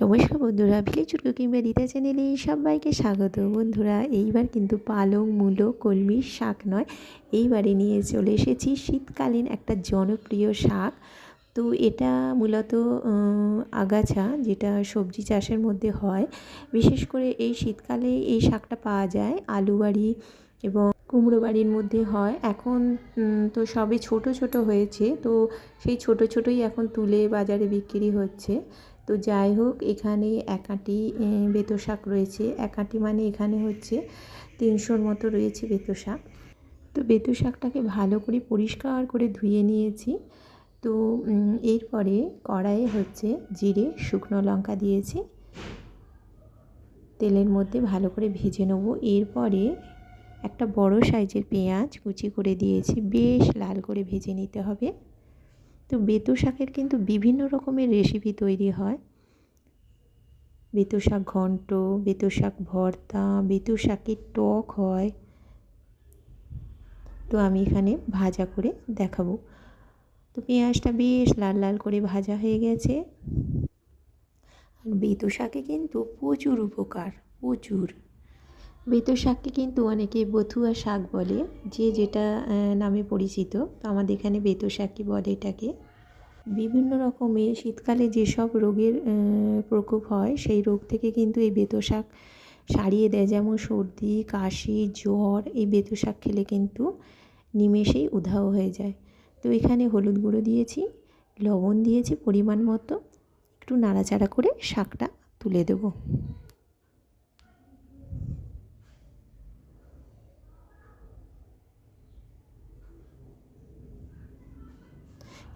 নমস্কার বন্ধুরা, village cooking Rita চ্যানেলে সবাইকে স্বাগত। বন্ধুরা, এইবার কিন্তু পালং, মূলো কলমির শাক নয়, এইবারে নিয়ে চলে এসেছি শীতকালীন একটা জনপ্রিয় শাক। তো এটা মূলত আগাছা যেটা সবজি চাষের মধ্যে হয়। বিশেষ করে এই শীতকালে এই শাকটা পাওয়া যায় আলু বাড়ি এবং কুমড়ো বাড়ির মধ্যে হয়। এখন তো সবে ছোট ছোট হয়েছে, তো সেই ছোট ছোটই এখন তুলে বাজারে বিক্রি হচ্ছে। তো যাই হোক, এখানে একাটি বেতো শাক রয়েছে। একাটি মানে এখানে হচ্ছে তিনশোর মতো রয়েছে বেতো শাক। তো বেতো শাকটাকে ভালো করে পরিষ্কার করে ধুয়ে নিয়েছি। তো এরপরে কড়াইয়ে হচ্ছে জিরে, শুকনো লঙ্কা দিয়েছি। তেলের মধ্যে ভালো করে ভেজে নেব। এরপরে একটা বড় সাইজের পেঁয়াজ কুচি করে দিয়েছি। বেশ লাল করে ভেজে নিতে হবে। তো বেতু শাকের কিন্তু বিভিন্ন রকমের রেসিপি তৈরি হয়। বেতু শাক ঘন্ট, বেতু শাক ভর্তা, বেতো শাকের টক হয়। তো আমি এখানে ভাজা করে দেখাবো। তো পেঁয়াজটা বেশ লাল লাল করে ভাজা হয়ে গেছে। আর বেতো শাকে কিন্তু প্রচুর উপকার, প্রচুর। বেতো শাককে কিন্তু অনেকে বথুয়া শাক বলে, যে যেটা নামে পরিচিত। তো আমাদের এখানে বেতো শাকই বলে এটাকে। বিভিন্ন রকমের শীতকালে যেসব রোগের প্রকোপ হয়, সেই রোগ থেকে কিন্তু এই বেতো শাক সারিয়ে দেয়। যেমন সর্দি, কাশি, জ্বর, এই বেতো শাক খেলে কিন্তু নিমেষেই উধাও হয়ে যায়। তো এখানে হলুদ গুঁড়ো দিয়েছি, লবণ দিয়েছি পরিমাণ মতো। একটু নাড়াচাড়া করে শাকটা তুলে দেবো।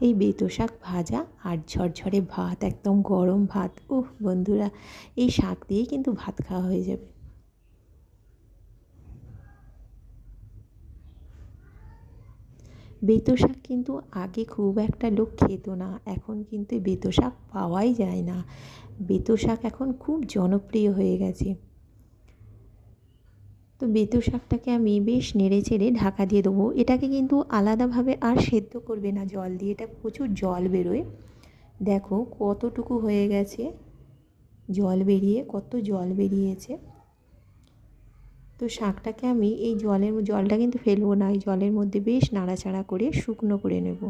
এই বেতো শাক ভাজা আর ঝরঝরে ভাত, একদম গরম ভাত। উহ, বন্ধুরা, এই শাক দিয়েই কিন্তু ভাত খাওয়া হয়ে যাবে। বেতো শাক কিন্তু আগে খুব একটা লোক খেত না, এখন কিন্তু বেতো শাক পাওয়াই যায় না। বেতো শাক এখন খুব জনপ্রিয় হয়ে গেছে। তো বেতো শাকটাকে আমি বেশ নেড়ে চেড়ে ঢাকা দিয়ে দেবো। এটাকে কিন্তু আলাদাভাবে আর সেদ্ধ করবে না জল দিয়ে, এটা প্রচুর জল বেরোয়। দেখো কতটুকু হয়ে গেছে জল বেরিয়ে, কত জল বেরিয়েছে। তো শাকটাকে আমি এই জলের জলটা কিন্তু ফেলব না, এই জলের মধ্যে বেশ নাড়াচাড়া করে শুকনো করে নেব।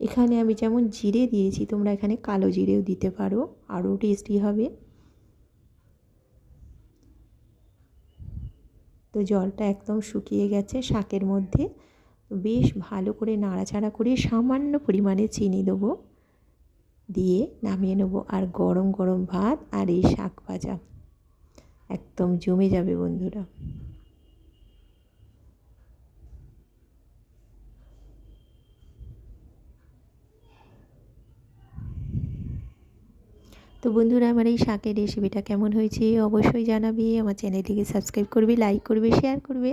এখানে আমি যেমন জিরে দিয়েছি, তোমরা এখানে কালো জিরেও দিতে পারো, আরও টেস্টি হবে। তো জলটা একদম শুকিয়ে গেছে শাকের মধ্যে। বেশ ভালো করে নাড়াচাড়া করে সামান্য পরিমাণে চিনি দেবো। দিয়ে নামিয়ে নেব আর গরম গরম ভাত আর এই শাক ভাজা। একদম জমে যাবে বন্ধুরা। তো বন্ধুরা, আমার এই শাকের রেসিপিটা কেমন হয়েছে অবশ্যই জানাবে। আমার চ্যানেলটিকে সাবস্ক্রাইব করবে লাইক করবে শেয়ার করবে।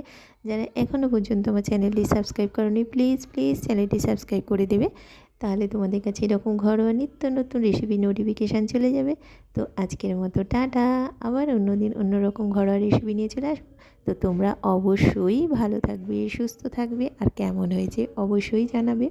যারা এখনও পর্যন্ত আমার চ্যানেলটি সাবস্ক্রাইব করনি প্লিজ প্লিজ চ্যানেলটি সাবস্ক্রাইব করে দেবে। তাহলে তোমাদের কাছে এরকম ঘরোয়া নিত্য নতুন রেসিপি নোটিফিকেশান চলে যাবে। তো আজকের মতো টাটা। আবার অন্যদিন অন্যরকম ঘরোয়া রেসিপি নিয়ে চলে আসব। তো তোমরা অবশ্যই ভালো থাকবে, সুস্থ থাকবে। আর কেমন হয়েছে অবশ্যই জানাবে।